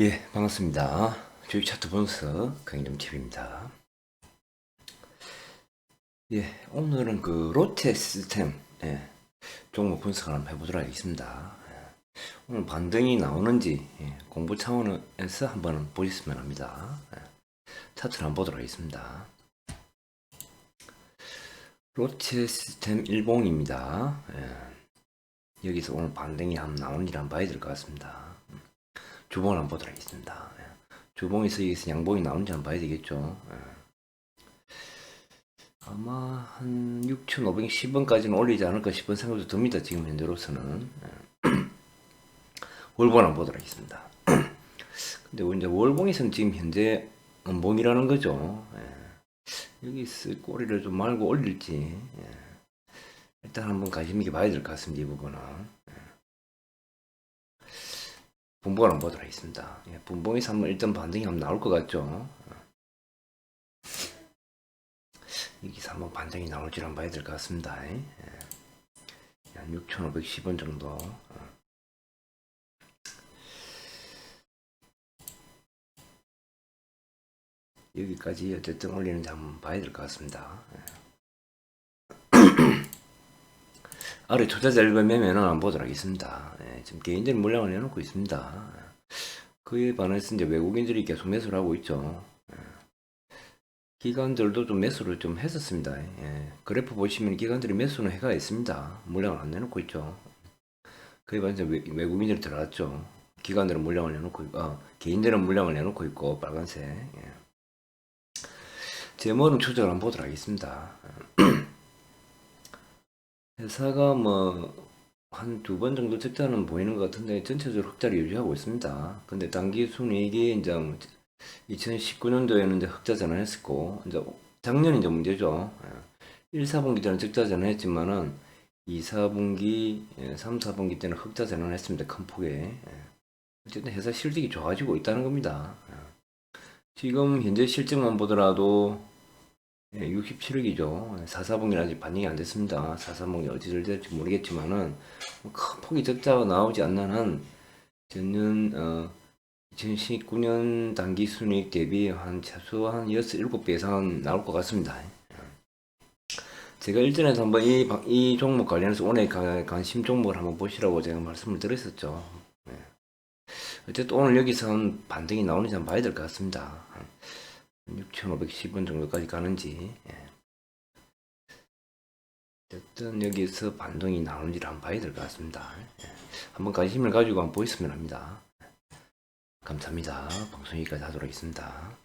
예, 반갑습니다. 주식 차트 분석 강의점TV입니다. 예, 오늘은 그 롯데 시스템 예, 종목 분석을 한번 해보도록 하겠습니다. 예, 오늘 반등이 나오는지 예, 공부 차원에서 한번 보셨으면 합니다. 예, 차트를 한번 보도록 하겠습니다. 롯데 시스템 일봉입니다. 예, 여기서 오늘 반등이 한번 나오는지 한번 봐야 될 것 같습니다. 주봉을 한번 보도록 하겠습니다. 예. 주봉에서 여기서 양봉이 나오는지 한번 봐야 되겠죠. 예. 아마 한 6,510원까지는 올리지 않을까 싶은 생각도 듭니다. 지금 현재로서는. 예. 월봉을 한번 보도록 하겠습니다. 근데 이제 월봉에서는 지금 현재 음봉이라는 거죠. 예. 여기서 꼬리를 좀 말고 올릴지 예. 일단 한번 관심 있게 봐야 될 것 같습니다. 이 부분은. 분봉을 한번 보도록 하겠습니다. 예, 분봉에서 한번 일단 반등이 한번 나올 것 같죠. 여기서 한번 반등이 나올지 한번 봐야 될 것 같습니다. 예. 한 6,510원 정도. 여기까지 어쨌든 올리는지 한번 봐야 될 것 같습니다. 아래 투자자 일반 매매는 안 보도록 하겠습니다. 예, 지금 개인적인 물량을 내놓고 있습니다. 그에 반해서 이제 외국인들이 계속 매수를 하고 있죠. 예. 기관들도 좀 매수를 좀 했었습니다. 예, 그래프 보시면 기관들이 매수는 해가 있습니다. 물량을 안 내놓고 있죠. 그에 반해서 외, 외국인들이 들어갔죠. 기관들은 물량을 내놓고 있고, 아, 개인들은 물량을 내놓고 있고, 빨간색. 예. 제 모름 추적을 한번 보도록 하겠습니다. 회사가 뭐 한 두 번 정도 적자는 보이는 것 같은데 전체적으로 흑자를 유지하고 있습니다. 근데 단기 순이익이 이제 2019년도에는 이제 흑자 전환했었고 이제 작년이 이제 문제죠. 1, 4분기 때는 적자 전환했지만은 2, 4분기, 3, 4분기 때는 흑자 전환했습니다. 큰 폭에. 어쨌든 회사 실적이 좋아지고 있다는 겁니다. 지금 현재 실적만 보더라도 예, 67억이죠. 4사분기는 아직 반영이 안 됐습니다. 4사분기 어디를 될지 모르겠지만은 뭐큰 폭이 적자가 나오지 않는 한 전년 어 2019년 단기 순이익 대비 한 최소한 6, 7배 이상 나올 것 같습니다. 제가 일전에도 한번 이, 방- 이 종목 관련해서 오늘 가- 관심 종목을 한번 보시라고 제가 말씀을 드렸었죠. 예. 어쨌든 오늘 여기서 한 반등이 나오는지 한번 봐야 될 것 같습니다. 6,510원 정도까지 가는지 예. 어쨌든 여기서 반등이 나오는지를 한번 봐야 될 것 같습니다. 예. 한번 관심을 가지고 한번 보였으면 합니다. 감사합니다. 방송 여기까지 하도록 하겠습니다.